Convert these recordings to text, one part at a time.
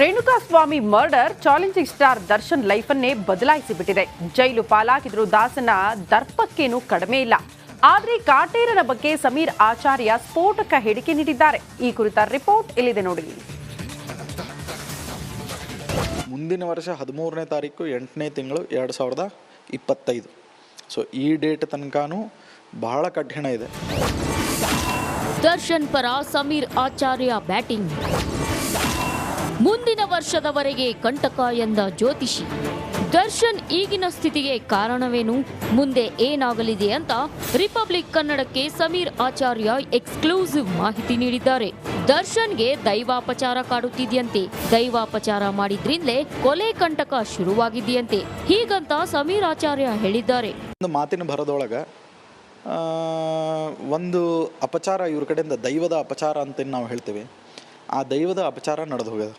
Renukaswamy murder challenging star Darshan ಲೈಫನ್ನೇ ಬದಲಾಯಿಸಿಬಿಟ್ಟಿದೆ. Jail ಪಾಲಾಗಿದ್ರು ದಾಸನ ದರ್ಪಕ್ಕೇನು ಕಡಿಮೆ ಇಲ್ಲ. ಆದ್ರೆ ಕಾಟೇರನ ಬಗ್ಗೆ ಸಮೀರ್ ಆಚಾರ್ಯ ಸ್ಫೋಟಕ ಹೇಳಿಕೆ ನೀಡಿದ್ದಾರೆ. ಈ ಕುರಿತ ರಿಪೋರ್ಟ್ ಇಲ್ಲಿದೆ ನೋಡಿ. ಮುಂದಿನ ವರ್ಷ ಹದಿಮೂರನೇ ತಾರೀಕು ಎಂಟನೇ ತಿಂಗಳು ಎರಡು ಸಾವಿರದ ಇಪ್ಪತ್ತೈದು. ಸೊ ಈ ಡೇಟ್ ತನಕನೂ ಬಹಳ ಕಠಿಣ ಇದೆ. ದರ್ಶನ್ ಪರ ಸಮೀರ್ ಆಚಾರ್ಯ ಬ್ಯಾಟಿಂಗ್. ಮುಂದಿನ ವರ್ಷದವರೆಗೆ ಕಂಟಕ ಎಂದ ಜ್ಯೋತಿಷಿ. ದರ್ಶನ್ ಈಗಿನ ಸ್ಥಿತಿಗೆ ಕಾರಣವೇನು? ಮುಂದೆ ಏನಾಗಲಿದೆ ಅಂತ ರಿಪಬ್ಲಿಕ್ ಕನ್ನಡಕ್ಕೆ ಸಮೀರ್ ಆಚಾರ್ಯ ಎಕ್ಸ್ಕ್ಲೂಸಿವ್ ಮಾಹಿತಿ ನೀಡಿದ್ದಾರೆ. ದರ್ಶನ್ಗೆ ದೈವಾಪಚಾರ ಕಾಡುತ್ತಿದೆಯಂತೆ. ದೈವಾಪಚಾರ ಮಾಡಿದ್ರಿಂದಲೇ ಕೊಲೆ ಕಂಟಕ ಶುರುವಾಗಿದೆಯಂತೆ. ಹೀಗಂತ ಸಮೀರ್ ಆಚಾರ್ಯ ಹೇಳಿದ್ದಾರೆ. ಮಾತಿನ ಭರದೊಳಗ ಒಂದು ಅಪಚಾರ ಇವ್ರ ಕಡೆಯಿಂದ ದೈವದ ಅಪಚಾರ ಅಂತ ನಾವು ಹೇಳ್ತೀವಿ. ಆ ದೈವದ ಅಪಚಾರ ನಡೆದು ಹೋಗ್ಯದ.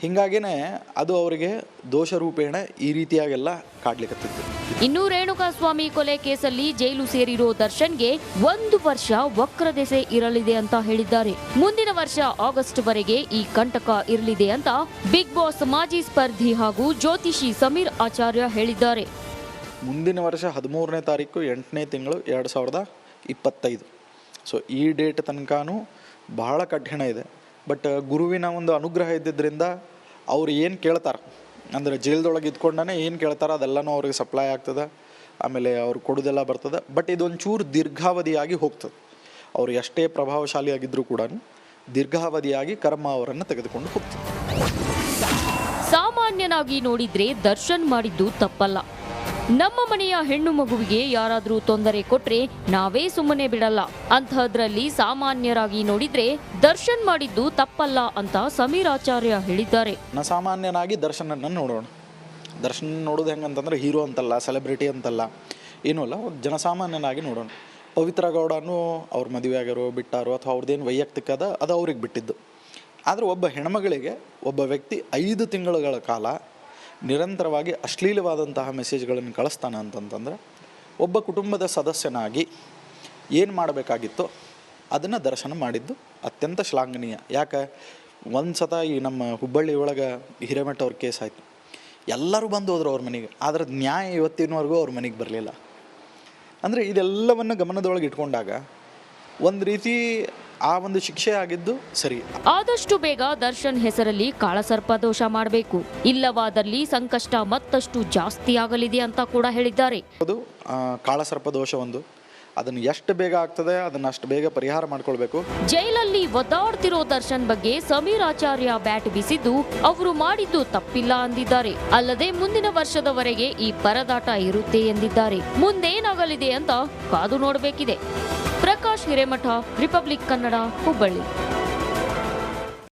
ಹಿಂಗಾಗಿನೇ ಅದು ಅವರಿಗೆ ದೋಷರೂಪೇಣ ಈ ರೀತಿಯಾಗೆಲ್ಲ ಕಾಡ್ಲಿಕ್ಕತ್ತಿತ್ತು ಇನ್ನು ರೇಣುಕಾಸ್ವಾಮಿ ಕೊಲೆ ಕೇಸಲ್ಲಿ ಜೈಲು ಸೇರಿರೋ ದರ್ಶನ್ಗೆ ಒಂದು ವರ್ಷ ವಕ್ರದೆಸೆ ಇರಲಿದೆ ಅಂತ ಹೇಳಿದ್ದಾರೆ. ಮುಂದಿನ ವರ್ಷ ಆಗಸ್ಟ್ ವರೆಗೆ ಈ ಕಂಟಕ ಇರಲಿದೆ ಅಂತ ಬಿಗ್ ಬಾಸ್ ಮಾಜಿ ಸ್ಪರ್ಧಿ ಹಾಗೂ ಜ್ಯೋತಿಷಿ ಸಮೀರ್ ಆಚಾರ್ಯ ಹೇಳಿದ್ದಾರೆ. ಮುಂದಿನ ವರ್ಷ ಹದಿಮೂರನೇ ತಾರೀಕು ಎಂಟನೇ ತಿಂಗಳು ಎರಡು ಸಾವಿರದ ಇಪ್ಪತ್ತೈದು. ಸೊ ಈ ಡೇಟ್ ತನಕನೂ ಬಹಳ ಕಠಿಣ ಇದೆ. ಬಟ್ ಗುರುವಿನ ಒಂದು ಅನುಗ್ರಹ ಇದ್ದಿದ್ದರಿಂದ ಅವ್ರು ಏನು ಕೇಳ್ತಾರೆ? ಅಂದರೆ ಜೈಲ್ದೊಳಗೆ ಇದ್ಕೊಂಡೇ ಏನು ಕೇಳ್ತಾರೆ? ಅದೆಲ್ಲನೂ ಅವ್ರಿಗೆ ಸಪ್ಲೈ ಆಗ್ತದೆ. ಆಮೇಲೆ ಅವ್ರು ಕೊಡೋದೆಲ್ಲ ಬರ್ತದೆ. ಬಟ್ ಇದೊಂಚೂರು ದೀರ್ಘಾವಧಿಯಾಗಿ ಹೋಗ್ತದೆ. ಅವ್ರು ಎಷ್ಟೇ ಪ್ರಭಾವಶಾಲಿಯಾಗಿದ್ದರೂ ಕೂಡ ದೀರ್ಘಾವಧಿಯಾಗಿ ಕರ್ಮ ಅವರನ್ನು ತೆಗೆದುಕೊಂಡು ಹೋಗ್ತದೆ. ಸಾಮಾನ್ಯನಾಗಿ ನೋಡಿದ್ರೆ ದರ್ಶನ್ ಮಾಡಿದ್ದು ತಪ್ಪಲ್ಲ. ನಮ್ಮ ಮನೆಯ ಹೆಣ್ಣು ಮಗುವಿಗೆ ಯಾರಾದರೂ ತೊಂದರೆ ಕೊಟ್ರೆ ನಾವೇ ಸುಮ್ಮನೆ ಬಿಡಲ್ಲ. ಅಂತಹದ್ರಲ್ಲಿ ಸಾಮಾನ್ಯರಾಗಿ ನೋಡಿದ್ರೆ ದರ್ಶನ್ ಮಾಡಿದ್ದು ತಪ್ಪಲ್ಲ ಅಂತ ಸಮೀರ್ ಆಚಾರ್ಯ ಹೇಳಿದ್ದಾರೆ. ಸಾಮಾನ್ಯನಾಗಿ ದರ್ಶನನ್ನ ನೋಡೋಣ. ದರ್ಶನ್ ನೋಡೋದು ಹೆಂಗಂತಂದ್ರೆ ಹೀರೋ ಅಂತಲ್ಲ, ಸೆಲೆಬ್ರಿಟಿ ಅಂತಲ್ಲ, ಏನೂ ಅಲ್ಲ, ಜನಸಾಮಾನ್ಯನಾಗಿ ನೋಡೋಣ. ಪವಿತ್ರ ಗೌಡನು ಅವ್ರ ಮದುವೆ ಆಗ್ಯಾರೋ ಬಿಟ್ಟಾರೋ ಅಥವಾ ಅವ್ರದ್ದೇನು ವೈಯಕ್ತಿಕ ಅದ, ಅದು ಅವ್ರಿಗೆ ಬಿಟ್ಟಿದ್ದು. ಆದರೆ ಒಬ್ಬ ಹೆಣ್ಮಗಳಿಗೆ ಒಬ್ಬ ವ್ಯಕ್ತಿ ಐದು ತಿಂಗಳುಗಳ ಕಾಲ ನಿರಂತರವಾಗಿ ಅಶ್ಲೀಲವಾದಂತಹ ಮೆಸೇಜ್ಗಳನ್ನು ಕಳಿಸ್ತಾನೆ ಅಂತಂತಂದ್ರೆ, ಒಬ್ಬ ಕುಟುಂಬದ ಸದಸ್ಯನಾಗಿ ಏನು ಮಾಡಬೇಕಾಗಿತ್ತೋ ಅದನ್ನು ದರ್ಶನ ಮಾಡಿದ್ದು ಅತ್ಯಂತ ಶ್ಲಾಘನೀಯ. ಯಾಕೆ? ಒಂದು ಸತ ಈ ನಮ್ಮ ಹುಬ್ಬಳ್ಳಿ ಒಳಗೆ ಹಿರೇಮಠ ಅವ್ರ ಕೇಸ್ ಆಯಿತು. ಎಲ್ಲರೂ ಬಂದು ಹೋದ್ರು ಅವ್ರ ಮನೆಗೆ, ಆದರೆ ನ್ಯಾಯ ಇವತ್ತಿನವರೆಗೂ ಅವ್ರ ಮನೆಗೆ ಬರಲಿಲ್ಲ. ಅಂದರೆ ಇದೆಲ್ಲವನ್ನು ಗಮನದೊಳಗೆ ಇಟ್ಕೊಂಡಾಗ ಒಂದು ರೀತಿ ಆ ಒಂದು ಶಿಕ್ಷೆ ಆಗಿದ್ದು ಸರಿ. ಆದಷ್ಟು ಬೇಗ ದರ್ಶನ್ ಹೆಸರಲ್ಲಿ ಕಾಳಸರ್ಪ ದೋಷ ಮಾಡಬೇಕು. ಇಲ್ಲವಾದಲ್ಲಿ ಸಂಕಷ್ಟ ಮತ್ತಷ್ಟು ಜಾಸ್ತಿ ಆಗಲಿದೆ ಅಂತ ಕೂಡ ಹೇಳಿದ್ದಾರೆ. ಅದು ಕಾಳಸರ್ಪ ದೋಷ ಒಂದು. ಅದನ್ನು ಎಷ್ಟು ಬೇಗ ಆಗ್ತದೆ ಅದನ್ನು ಅಷ್ಟು ಬೇಗ ಪರಿಹಾರ ಮಾಡ್ಕೊಳ್ಬೇಕು. ಜೈಲಲ್ಲಿ ಒದ್ದಾಡ್ತಿರೋ ದರ್ಶನ್ ಬಗ್ಗೆ ಸಮೀರ್ ಆಚಾರ್ಯ ಬ್ಯಾಟ್ ಬೀಸಿದ್ದು ಅವರು ಮಾಡಿದ್ದು ತಪ್ಪಿಲ್ಲ ಅಂದಿದ್ದಾರೆ. ಅಲ್ಲದೆ ಮುಂದಿನ ವರ್ಷದವರೆಗೆ ಈ ಪರದಾಟ ಇರುತ್ತೆ ಎಂದಿದ್ದಾರೆ. ಮುಂದೇನಾಗಲಿದೆ ಅಂತ ಕಾದು ನೋಡಬೇಕಿದೆ. ಪ್ರಕಾಶ್ ಹಿರೇಮಠ ರಿಪಬ್ಲಿಕ್ ಕನ್ನಡ ಹುಬ್ಬಳ್ಳಿ.